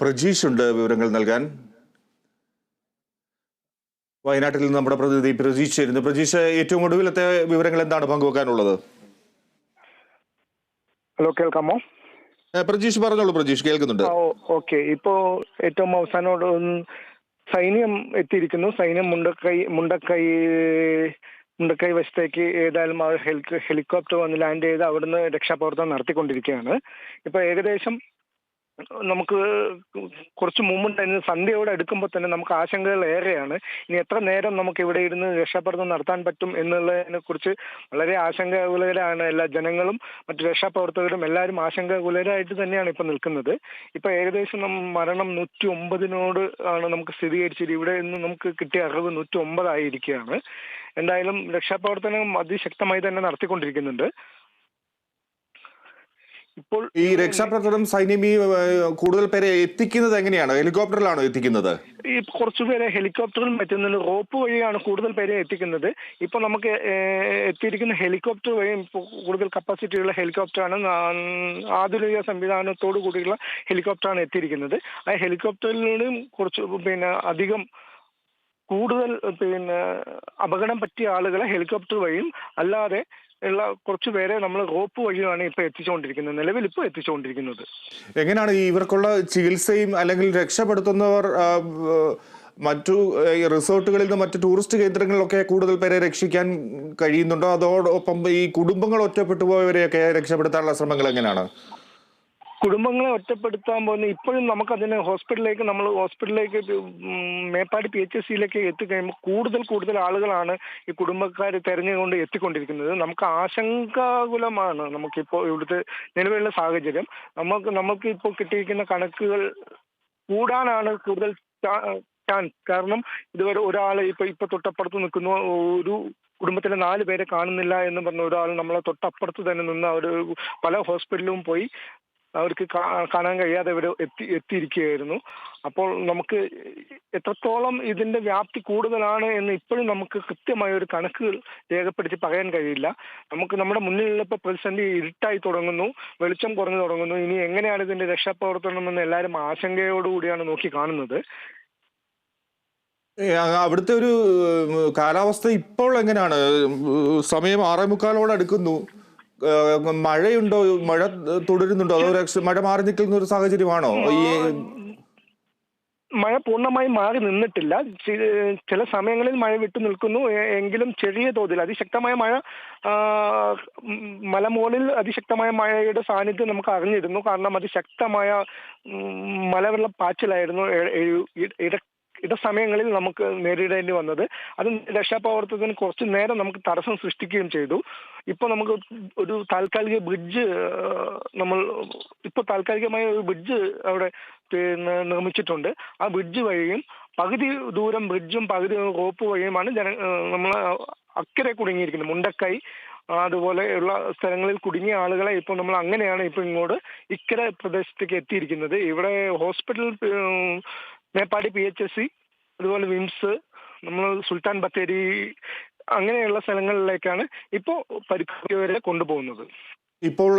പ്രജീഷ് ഉണ്ട് വിവരങ്ങൾ നൽകാൻ. വയനാട്ടിൽ നിന്ന് നമ്മുടെ പ്രതിനിധി പ്രജീഷ് ചേരുന്നു. പ്രജീഷ് ഏറ്റവും ഒടുവിലത്തെ വിവരങ്ങൾ എന്താണ് പങ്കുവെക്കാനുള്ളത്? ഹലോ കേൾക്കാമോ? പ്രജീഷ് പറഞ്ഞോളൂ പ്രജീഷ് കേൾക്കുന്നുണ്ട്. ഓക്കെ. ഇപ്പോ ഏറ്റവും അവസാനോട് സൈന്യം എത്തിയിരിക്കുന്നു. സൈന്യം മുണ്ടക്കൈ മുണ്ടക്കൈ മുണ്ടക്കൈ വശത്തേക്ക് ഏതായാലും ഹെലികോപ്റ്റർ വന്ന് ലാൻഡ് ചെയ്ത് അവിടുന്ന് രക്ഷാപ്രവർത്തനം നടത്തിക്കൊണ്ടിരിക്കുകയാണ്. ഇപ്പൊ ഏകദേശം നമുക്ക് കുറച്ച് മുമ്പുണ്ടായിരുന്ന സന്ധ്യയോടെ അടുക്കുമ്പോൾ തന്നെ നമുക്ക് ആശങ്കകൾ ഏറെയാണ്. ഇനി എത്ര നേരം നമുക്ക് ഇവിടെ ഇരുന്ന് രക്ഷാപ്രവർത്തനം നടത്താൻ പറ്റും എന്നുള്ളതിനെ കുറിച്ച് വളരെ ആശങ്കാകുലരാണ് എല്ലാ ജനങ്ങളും മറ്റു രക്ഷാപ്രവർത്തകരും എല്ലാവരും ആശങ്കാകുലരായിട്ട് തന്നെയാണ് ഇപ്പൊ നിൽക്കുന്നത്. ഇപ്പൊ ഏകദേശം മരണം നൂറ്റി ഒമ്പതിനോട് ആണ് നമുക്ക് സ്ഥിരീകരിച്ചത്. ഇവിടെ നിന്ന് നമുക്ക് കിട്ടിയ അറിവ് നൂറ്റി ഒമ്പതായിരിക്കുകയാണ് എന്തായാലും രക്ഷാപ്രവർത്തനം അതിശക്തമായി തന്നെ നടത്തിക്കൊണ്ടിരിക്കുന്നുണ്ട്. ഇപ്പോൾ ഈ രക്ഷാപ്രവർത്തനം സൈന്യം ഈ കൂടുതൽ പേരെ എത്തിക്കുന്നത് എങ്ങനെയാണ്? ഹെലികോപ്റ്ററിലാണോ എത്തിക്കുന്നത്? ഈ കുറച്ചുപേരെ ഹെലികോപ്റ്ററിൽ പറ്റുന്നുണ്ട് റോപ്പ് വഴിയാണ് കൂടുതൽ പേരെ എത്തിക്കുന്നത്. ഇപ്പൊ നമുക്ക് എത്തിയിരിക്കുന്ന ഹെലികോപ്റ്റർ വഴി കൂടുതൽ കപ്പാസിറ്റിയുള്ള ഹെലികോപ്റ്ററാണ് ആധുനിക സംവിധാനത്തോടു കൂടിയുള്ള ഹെലികോപ്റ്ററാണ് എത്തിയിരിക്കുന്നത്. ആ ഹെലികോപ്റ്ററിലും കുറച്ച് പിന്നെ അധികം കൂടുതൽ പിന്നെ അപകടം പറ്റിയ ആളുകളെ ഹെലികോപ്റ്റർ വഴിയും അല്ലാതെ ഉള്ള കുറച്ച് പേരെ നമ്മൾ റോപ്പ് വഴിയാണ് ഇപ്പൊ എത്തിച്ചുകൊണ്ടിരിക്കുന്നത് നിലവിൽ ഇപ്പോൾ എത്തിച്ചുകൊണ്ടിരിക്കുന്നത് എങ്ങനെയാണ് ഇവർക്കുള്ള ചികിത്സയും അല്ലെങ്കിൽ രക്ഷപ്പെടുത്തുന്നവർ മറ്റു റിസോർട്ടുകളിൽ നിന്ന് മറ്റു ടൂറിസ്റ്റ് കേന്ദ്രങ്ങളിലൊക്കെ കൂടുതൽ പേരെ രക്ഷിക്കാൻ കഴിയുന്നുണ്ടോ? അതോടൊപ്പം ഈ കുടുംബങ്ങൾ ഒറ്റപ്പെട്ടു പോയവരെയൊക്കെ രക്ഷപ്പെടുത്താനുള്ള ശ്രമങ്ങൾ എങ്ങനെയാണ്? കുടുംബങ്ങളെ ഒറ്റപ്പെടുത്താൻ പോകുന്ന ഇപ്പോഴും നമുക്കതിന് ഹോസ്പിറ്റലിലേക്ക് നമ്മൾ ഹോസ്പിറ്റലിലേക്ക് മേപ്പാടി പി എച്ച് എസ് സിയിലേക്ക് എത്തിക്കഴിയുമ്പോൾ കൂടുതൽ കൂടുതൽ ആളുകളാണ് ഈ കുടുംബക്കാർ തെരഞ്ഞുകൊണ്ട് എത്തിക്കൊണ്ടിരിക്കുന്നത്. നമുക്ക് ആശങ്കാകുലമാണ് നമുക്കിപ്പോൾ ഇവിടുത്തെ നിലവിലുള്ള സാഹചര്യം. നമുക്ക് നമുക്ക് ഇപ്പോൾ കിട്ടിയിരിക്കുന്ന കണക്കുകൾ കൂടാനാണ് കൂടുതൽ ചാൻസ് കാരണം ഇതുവരെ ഒരാൾ ഇപ്പൊ ഇപ്പൊ തൊട്ടപ്പുറത്ത് നിൽക്കുന്ന ഒരു കുടുംബത്തിലെ നാല് പേരെ കാണുന്നില്ല എന്ന് പറഞ്ഞ ഒരാൾ നമ്മളെ തൊട്ടപ്പുറത്ത് തന്നെ നിന്ന് അവർ പല ഹോസ്പിറ്റലിലും പോയി അവർക്ക് കാണാൻ കഴിയാതെ ഇവർ എത്തി എത്തിയിരിക്കുകയായിരുന്നു. അപ്പോൾ നമുക്ക് എത്രത്തോളം ഇതിന്റെ വ്യാപ്തി കൂടുതലാണ് എന്ന് ഇപ്പോഴും നമുക്ക് കൃത്യമായ ഒരു കണക്കുകൾ രേഖപ്പെടുത്തി പറയാൻ കഴിയില്ല. നമുക്ക് നമ്മുടെ മുന്നിലുള്ള ഇപ്പോൾ പ്രതിസന്ധി ഇരുട്ടായി തുടങ്ങുന്നു വെളിച്ചം കുറഞ്ഞു തുടങ്ങുന്നു. ഇനി എങ്ങനെയാണ് ഇതിന്റെ രക്ഷാപ്രവർത്തനം എന്ന് എല്ലാവരും ആശങ്കയോടുകൂടിയാണ് നോക്കി കാണുന്നത്. അവിടുത്തെ ഒരു കാലാവസ്ഥ ഇപ്പോൾ എങ്ങനെയാണ്? സമയം ആറേ മുക്കാലോട് അടുക്കുന്നു. മഴയുണ്ടോ? മഴ തുടരുന്നുണ്ടോ? അതോ മഴ മാറി നിൽക്കുന്ന ഒരു സാഹചര്യമാണോ? ഈ മഴ പൂർണമായും മാറി നിന്നിട്ടില്ല. ചില സമയങ്ങളിൽ മഴ വിട്ടു നിൽക്കുന്നു. എങ്കിലും ചെറിയ തോതിൽ അതിശക്തമായ മഴ മലമോളിൽ മലമുകളിൽ അതിശക്തമായ മഴയുടെ സാന്നിധ്യം നമുക്ക് അറിഞ്ഞിരുന്നു. കാരണം അതിശക്തമായ മലവെള്ള പാച്ചിലായിരുന്നു ഇട സമയങ്ങളിൽ നമുക്ക് നേരിടേണ്ടി വന്നത്. അത് രക്ഷാപ്രവർത്തനത്തിന് കുറച്ച് നേരം നമുക്ക് തടസ്സം സൃഷ്ടിക്കുകയും ചെയ്തു. ഇപ്പൊ നമുക്ക് ഒരു താൽക്കാലിക ബ്രിഡ്ജ് നമ്മൾ ഇപ്പൊ താൽക്കാലികമായ ഒരു ബ്രിഡ്ജ് അവിടെ പിന്നെ നിർമ്മിച്ചിട്ടുണ്ട്. ആ ബ്രിഡ്ജ് വഴിയും പകുതി ദൂരം ബ്രിഡ്ജും പകുതി റോപ്പ് വഴിയുമാണ് ജന നമ്മൾ അക്കരെ കുടുങ്ങിയിരിക്കുന്നത്. മുണ്ടക്കൈ അതുപോലെയുള്ള സ്ഥലങ്ങളിൽ കുടുങ്ങിയ ആളുകളെ ഇപ്പോൾ നമ്മൾ അങ്ങനെയാണ് ഇപ്പോൾ ഇങ്ങോട്ട് ഇക്കരെ പ്രദേശത്തേക്ക് എത്തിയിരിക്കുന്നത്. ഇവിടെ hospital Meppadi P H S C അതുപോലെ വിംസ് നമ്മൾ സുൽത്താൻ ബത്തേരി അങ്ങനെയുള്ള സ്ഥലങ്ങളിലേക്കാണ് ഇപ്പോൾ പരിക്കേറ്റവരെ കൊണ്ടുപോകുന്നത്. ഇപ്പോൾ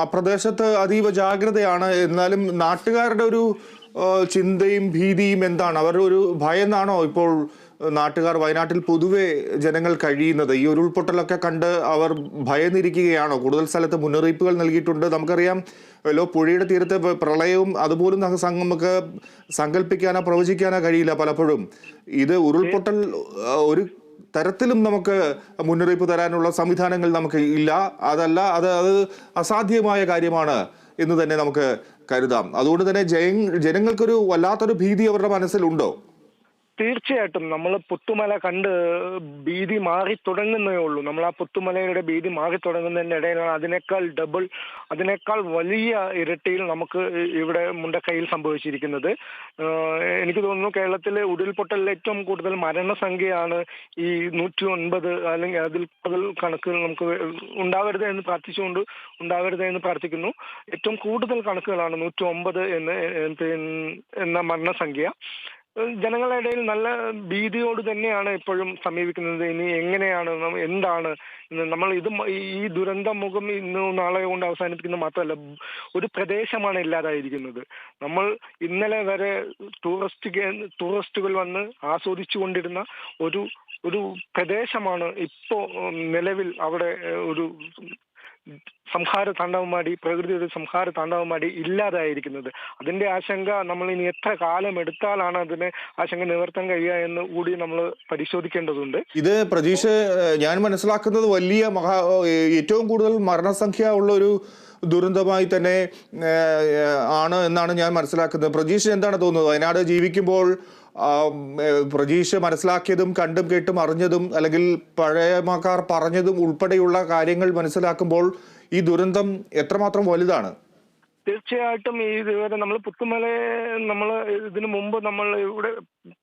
ആ പ്രദേശത്ത് അതീവ ജാഗ്രതയാണ്. എന്നാലും നാട്ടുകാരുടെ ഒരു ചിന്തയും ഭീതിയും എന്താണ്? അവരുടെ ഒരു ഭയന്നാണോ ഇപ്പോൾ നാട്ടുകാർ വയനാട്ടിൽ പൊതുവെ ജനങ്ങൾ കഴിയുന്നത് ഈ ഉരുൾപൊട്ടലൊക്കെ കണ്ട് അവർ ഭയന്നിരിക്കുകയാണോ? കൂടുതൽ സ്ഥലത്ത് മുന്നറിയിപ്പുകൾ നൽകിയിട്ടുണ്ട്. നമുക്കറിയാം വല്ലോ പുഴയുടെ തീരത്തെ പ്രളയവും അതുപോലും നമുക്ക് സങ്കല്പിക്കാനോ പ്രവചിക്കാനോ കഴിയില്ല പലപ്പോഴും. ഇത് ഉരുൾപൊട്ടൽ ഒരു തരത്തിലും നമുക്ക് മുന്നറിയിപ്പ് തരാനുള്ള സംവിധാനങ്ങൾ നമുക്ക് ഇല്ല. അതല്ല അത് അത് അസാധ്യമായ കാര്യമാണ് എന്ന് തന്നെ നമുക്ക് കരുതാം. അതുകൊണ്ട് തന്നെ ജയ ജനങ്ങൾക്കൊരു വല്ലാത്തൊരു ഭീതി അവരുടെ മനസ്സിലുണ്ടോ? തീർച്ചയായിട്ടും നമ്മൾ പുത്തുമല കണ്ട് ഭീതി മാറി തുടങ്ങുന്നേ ഉള്ളൂ. നമ്മൾ ആ പുത്തുമലയുടെ ഭീതി മാറി തുടങ്ങുന്നതിന്റെ ഇടയിലാണ് അതിനേക്കാൾ ഡബിൾ അതിനേക്കാൾ വലിയ ഇരട്ടിയിൽ നമുക്ക് ഇവിടെ മുണ്ടക്കൈയിൽ സംഭവിച്ചിരിക്കുന്നത്. എനിക്ക് തോന്നുന്നു കേരളത്തിലെ ഉരുൾപൊട്ടലിൽ ഏറ്റവും കൂടുതൽ മരണസംഖ്യയാണ് ഈ നൂറ്റി ഒൻപത് അല്ലെങ്കിൽ അതിൽ കൂടുതൽ കണക്കുകൾ നമുക്ക് ഉണ്ടാവരുത് എന്ന് പ്രാർത്ഥിച്ചുകൊണ്ട് ഉണ്ടാവരുത് എന്ന് പ്രാർത്ഥിക്കുന്നു. ഏറ്റവും കൂടുതൽ കണക്കുകളാണ് നൂറ്റി ഒമ്പത് എന്ന് എന്ന മരണസംഖ്യ. ജനങ്ങളുടെ ഇടയിൽ നല്ല ഭീതിയോട് തന്നെയാണ് ഇപ്പോഴും സമീപിക്കുന്നത്. ഇനി എങ്ങനെയാണ് എന്താണ് നമ്മൾ ഇത് ഈ ദുരന്ത മുഖം ഇന്ന് നാളെ കൊണ്ട് അവസാനിപ്പിക്കുന്നത് മാത്രമല്ല ഒരു പ്രദേശമാണ് ഇല്ലാതായിരിക്കുന്നത്. നമ്മൾ ഇന്നലെ വരെ ടൂറിസ്റ്റ് ടൂറിസ്റ്റുകൾ വന്ന് ആസ്വദിച്ചു കൊണ്ടിരുന്ന ഒരു ഒരു പ്രദേശമാണ് ഇപ്പോ നിലവിൽ അവിടെ ഒരു സംഹാര താണ്ഡവമാടി പ്രകൃതിയുടെ സംഹാര താണ്ഡവമാടി ഇല്ലാതായിരിക്കുന്നത്. അതിന്റെ ആശങ്ക നമ്മൾ ഇനി എത്ര കാലം എടുത്താലാണ് അതിനെ ആശങ്ക നിവർത്താൻ കഴിയുക എന്ന് കൂടി നമ്മൾ പരിശോധിക്കേണ്ടതുണ്ട്. ഇത് പ്രതീക്ഷ ഞാൻ മനസ്സിലാക്കുന്നത് വലിയ മഹാ ഏറ്റവും കൂടുതൽ മരണസംഖ്യ ഉള്ള ഒരു ദുരന്തമായി തന്നെ ആണ് എന്നാണ് ഞാൻ മനസ്സിലാക്കുന്നത്. പ്രജീഷ് എന്താണ് തോന്നുന്നത്? വയനാട് ജീവിക്കുമ്പോൾ പ്രജീഷ് മനസ്സിലാക്കിയതും കണ്ടും കേട്ടും അറിഞ്ഞതും അല്ലെങ്കിൽ പഴയമാക്കാർ പറഞ്ഞതും ഉൾപ്പെടെയുള്ള കാര്യങ്ങൾ മനസ്സിലാക്കുമ്പോൾ ഈ ദുരന്തം എത്രമാത്രം വലുതാണ്? തീർച്ചയായിട്ടും ഈ ഇതുവരെ നമ്മൾ പുത്തുമലയെ നമ്മൾ ഇതിനു മുമ്പ് നമ്മൾ ഇവിടെ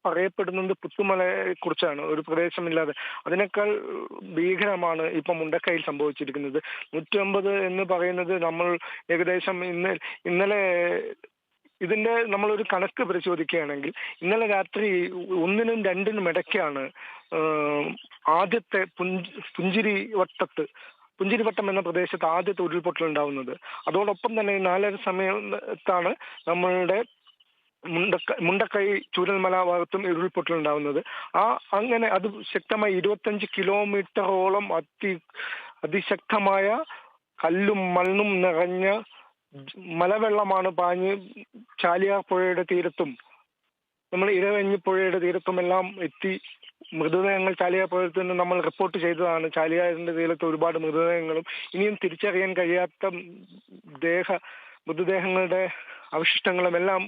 പറയപ്പെടുന്നത് പുത്തുമലയെ കുറിച്ചാണ് ഒരു പ്രദേശമില്ലാതെ. അതിനേക്കാൾ ഭീകരമാണ് ഇപ്പൊ മുണ്ടക്കയിൽ സംഭവിച്ചിരിക്കുന്നത്. നൂറ്റമ്പത് എന്ന് പറയുന്നത് നമ്മൾ ഏകദേശം ഇന്ന് ഇന്നലെ ഇതിന്റെ നമ്മളൊരു കണക്ക് പരിശോധിക്കുകയാണെങ്കിൽ ഇന്നലെ രാത്രി ഒന്നിനും രണ്ടിനും ഇടയ്ക്കാണ് ആദ്യത്തെ പുഞ്ച് പുഞ്ചിരി വട്ടത്ത് പുഞ്ചിരിവട്ടം എന്ന പ്രദേശത്ത് ആദ്യത്തെ ഉരുൾപൊട്ടൽ ഉണ്ടാവുന്നത് അതോടൊപ്പം തന്നെ നാലര സമയത്താണ് നമ്മളുടെ മുണ്ടക്ക മുണ്ടക്കൈ ചൂരൽമല ഭാഗത്തും ഉരുൾപൊട്ടൽ ഉണ്ടാവുന്നത് ആ അങ്ങനെ അത് ശക്തമായി ഇരുപത്തഞ്ച് കിലോമീറ്ററോളം അതി അതിശക്തമായ കല്ലും മണ്ണും നിറഞ്ഞ മലവെള്ളമാണ് പാഞ്ഞ് ചാലിയാർ പുഴയുടെ തീരത്തും നമ്മൾ ഇരവഞ്ഞി പുഴയുടെ തീരത്തുമെല്ലാം എത്തി മൃതദേഹങ്ങൾ ചാലിയാർ പുഴയിൽ നിന്ന് നമ്മൾ റിപ്പോർട്ട് ചെയ്തതാണ്. ചാലിയാറിന്റെ തീരത്ത് ഒരുപാട് മൃതദേഹങ്ങളും ഇനിയും തിരിച്ചറിയാൻ കഴിയാത്ത ദേഹ മൃതദേഹങ്ങളുടെ അവശിഷ്ടങ്ങളും എല്ലാം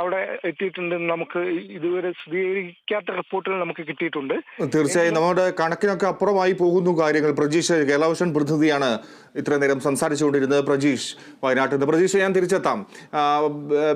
അവിടെ എത്തിയിട്ടുണ്ട് നമുക്ക് ഇതുവരെ സ്ഥിരീകരിക്കാത്ത റിപ്പോർട്ടുകൾ നമുക്ക് കിട്ടിയിട്ടുണ്ട്. തീർച്ചയായും നമ്മുടെ കണക്കിനൊക്കെ അപ്പുറമായി പോകുന്നു കാര്യങ്ങൾ. പ്രജീഷ് കേരളവശൻ പ്രതിനിധിയാണ് ഇത്ര നേരം സംസാരിച്ചുകൊണ്ടിരുന്നത്. പ്രജീഷ് വയനാട്ടിൽ നിന്ന്. പ്രജീഷ് ഞാൻ തിരിച്ചെത്താം.